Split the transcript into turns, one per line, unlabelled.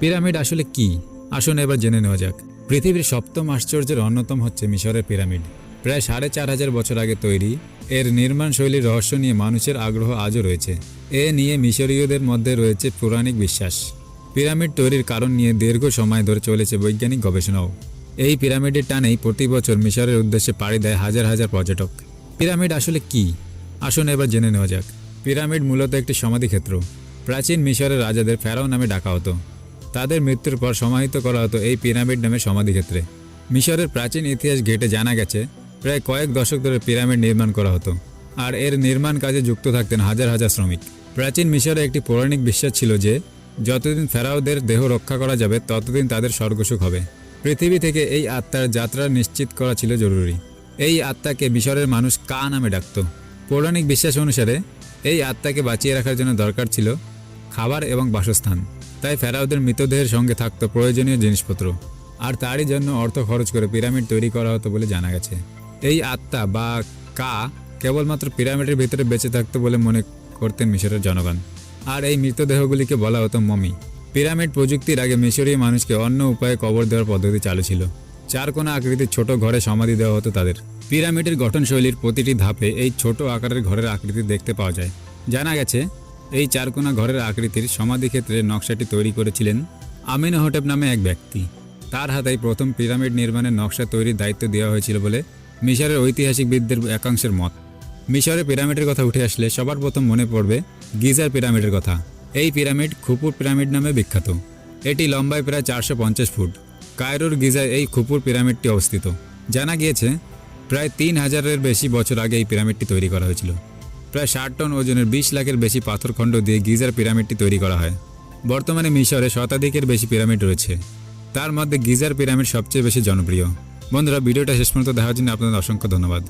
Pyramid আসলে কি? আসুন এবার জেনে নেওয়া যাক। পৃথিবীর সপ্তম আশ্চর্যের অন্যতম হচ্ছে মিশরের পিরামিড। প্রায় সাড়ে চার হাজার বছর আগে তৈরি, এর নির্মাণ শৈলীর রহস্য নিয়ে মানুষের আগ্রহ আজও রয়েছে। এ নিয়ে মিশরীয়দের মধ্যে রয়েছে পৌরাণিক বিশ্বাস। পিরামিড তৈরির কারণ নিয়ে দীর্ঘ সময় ধরে চলেছে বৈজ্ঞানিক গবেষণাও। এই পিরামিডের টানেই প্রতি বছর মিশরের উদ্দেশ্যে পাড়ি দেয় হাজার হাজার পর্যটক। পিরামিড আসলে কি? আসুন এবার জেনে নেওয়া যাক। পিরামিড মূলত একটি সমাধিক্ষেত্র। প্রাচীন মিশরের রাজাদের ফেরাও নামে ডাকা হতো। তাদের মৃত্যুর পর সমাহিত করা হতো এই পিরামিড নামে সমাধিক্ষেত্রে মিশরের প্রাচীন ইতিহাস ঘেটে জানা গেছে, প্রায় কয়েক দশক ধরে পিরামিড নির্মাণ করা হতো, আর এর নির্মাণ কাজে যুক্ত থাকতেন হাজার হাজার শ্রমিক। প্রাচীন মিশরে একটি পৌরাণিক বিশ্বাস ছিল যে, যতদিন ফেরাওদের দেহ রক্ষা করা যাবে, ততদিন তাদের স্বর্গসুখ হবে। পৃথিবী থেকে এই আত্মার যাত্রা নিশ্চিত করা ছিল জরুরি। এই আত্মাকে মিশরের মানুষ কা নামে ডাকত। পৌরাণিক বিশ্বাস অনুসারে, এই আত্মাকে বাঁচিয়ে রাখার জন্য দরকার ছিল খাবার এবং বাসস্থান। তাই ফেরাওদের মৃতদেহের সঙ্গে থাকতো প্রয়োজনীয় জিনিসপত্র। আর তারই জন্য অর্থ খরচ করে পিরামিড তৈরি করা হতো বলে জানা গেছে। এই আত্মা বা কা কেবলমাত্র পিরামিডের ভিতরে বেঁচে থাকতো বলে মনে করতেন মিশরের জনগণ। আর এই মৃতদেহগুলিকে বলা হতো মমি। পিরামিড প্রযুক্তির আগে মিশরীয় মানুষকে অন্য উপায়ে কবর দেওয়ার পদ্ধতি চালু ছিল। চার কোনা আকৃতির ছোট ঘরে সমাধি দেওয়া হতো তাদের। পিরামিডের গঠনশৈলীর প্রতিটি ধাপে এই ছোট আকারের ঘরের আকৃতি দেখতে পাওয়া যায়। জানা গেছে এই চারকোনা ঘরের আকৃতির সমাধি ক্ষেত্রে নকশাটি তৈরি করেছিলেন আমিনহোটেপ নামে এক ব্যক্তি। তার হাতেই প্রথম পিরামিড নির্মাণের নকশা তৈরির দায়িত্ব দেওয়া হয়েছিল বলে মিশরের ঐতিহাসিকবিদদের একাংশের মত। মিশরে পিরামিডের কথা উঠে আসলে সবার প্রথম মনে পড়বে গিজার পিরামিডের কথা। এই পিরামিড খুপুর পিরামিড নামে বিখ্যাত। এটি লম্বায় প্রায় চারশো পঞ্চাশ ফুট। কায়রোর গিজায় এই খুপুর পিরামিডটি অবস্থিত। জানা গিয়েছে, প্রায় তিন হাজারের বেশি বছর আগে এই পিরামিডটি তৈরি করা হয়েছিল। প্রায় ষাট টন ওজনের বিশ লাখের বেশি পাথরখণ্ড দিয়ে গিজার পিরামিডটি তৈরি করা হয়। বর্তমানে মিশরে শতাধিকের বেশি পিরামিড রয়েছে। তার মধ্যে গিজার পিরামিড সবচেয়ে বেশি জনপ্রিয়। বন্ধুরা, ভিডিওটা শেষ পর্যন্ত দেখার জন্য আপনাদের অসংখ্য ধন্যবাদ।